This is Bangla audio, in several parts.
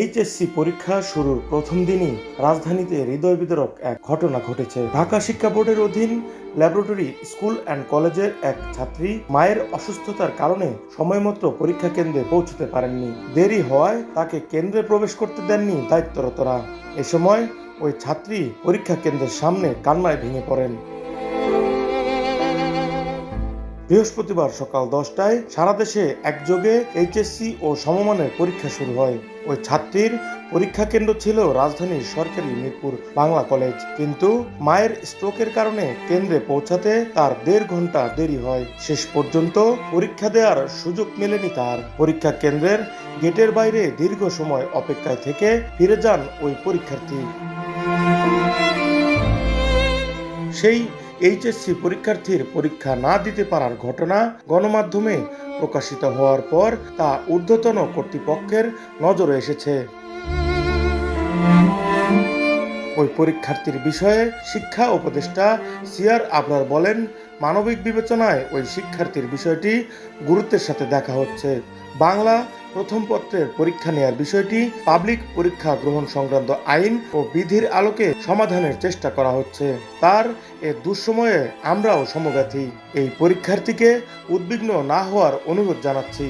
এইচএসসি পরীক্ষা শুরুর প্রথম দিনই রাজধানীতে হৃদয় বিতরক এক ঘটনা ঘটেছে। ঢাকা শিক্ষা বোর্ডের অধীন ল্যাবরেটরি, স্কুল অ্যান্ড কলেজের এক ছাত্রী মায়ের অসুস্থতার কারণে সময়মতো পরীক্ষা কেন্দ্রে পৌঁছতে পারেননি। দেরি হওয়ায় তাকে কেন্দ্রে প্রবেশ করতে দেননি দায়িত্বরতরা। এ সময় ওই ছাত্রী পরীক্ষা কেন্দ্রের সামনে কান্নায় ভেঙে পড়েন। বৃহস্পতিবার সকাল দশটায় সারা দেশে একযোগে এইচএসসি ও সমমানের পরীক্ষা শুরু হয়। ওই ছাত্রীর পরীক্ষা কেন্দ্র ছিল রাজধানীর সরকারি মিরপুর বাংলা কলেজ। কিন্তু মায়ের স্ট্রোকের কারণে কেন্দ্রে পৌঁছাতে তার দেড় ঘণ্টা দেরি হয়। শেষ পর্যন্ত পরীক্ষা দেওয়ার সুযোগ মেলেনি তার। পরীক্ষা কেন্দ্রের গেটের বাইরে দীর্ঘ সময় অপেক্ষায় থেকে ফিরে যান ওই পরীক্ষার্থী। সেই এইচএসসি পরীক্ষার্থীর পরীক্ষা না দিতে পারার ঘটনা গণমাধ্যমে প্রকাশিত হওয়ার পর তা ঊর্ধ্বতন কর্তৃপক্ষের নজরে এসেছে। ওই পরীক্ষার্থীর বিষয়ে শিক্ষা উপদেষ্টা সিয়ার আবরার বলেন, মানবিক বিবেচনায় ওই শিক্ষার্থীর বিষয়টি গুরুত্বের সাথে দেখা হচ্ছে। বাংলা প্রথম পত্রের পরীক্ষা নেয়ার বিষয়টি পাবলিক পরীক্ষা গ্রহণ সংক্রান্ত আইন ও বিধির আলোকে সমাধানের চেষ্টা করা হচ্ছে। তার এ দুঃসময়ে আমরাও সমব্যথী। এই পরীক্ষার্থীকে উদ্বিগ্ন না হওয়ার অনুরোধ জানাচ্ছি।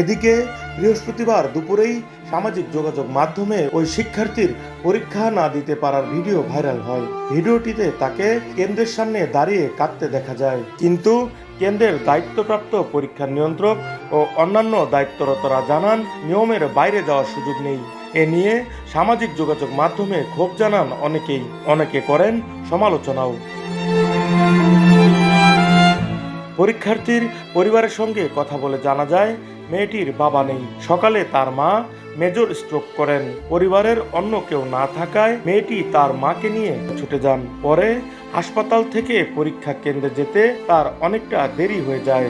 এদিকে বৃহস্পতিবার দুপুরেই সামাজিক যোগাযোগ মাধ্যমে ওই শিক্ষার্থীর পরীক্ষা না দিতে পারার ভিডিও ভাইরাল হয়। ভিডিওটিতে তাকে কেন্দ্রের সামনে দাঁড়িয়ে কাঁদতে দেখা যায়। কিন্তু কেন্দ্রের দায়িত্বপ্রাপ্ত পরীক্ষা নিয়ন্ত্রক ও অন্যান্য দায়িত্বরতরা জানান, নিয়মের বাইরে যাওয়ার সুযোগ নেই। এ নিয়ে সামাজিক যোগাযোগ মাধ্যমে ক্ষোভ জানান অনেকেই। অনেকে করেন সমালোচনাও। পরীক্ষার্থীর পরিবারের সঙ্গে কথা বলে জানা যায়, মেয়েটির বাবা নেই। সকালে তার মা মেজর স্ট্রোক করেন। পরিবারের অন্য কেউ না থাকায় মেয়েটি তার মাকে নিয়ে ছুটে যান। পরে হাসপাতাল থেকে পরীক্ষা কেন্দ্রে যেতে তার অনেকটা দেরি হয়ে যায়।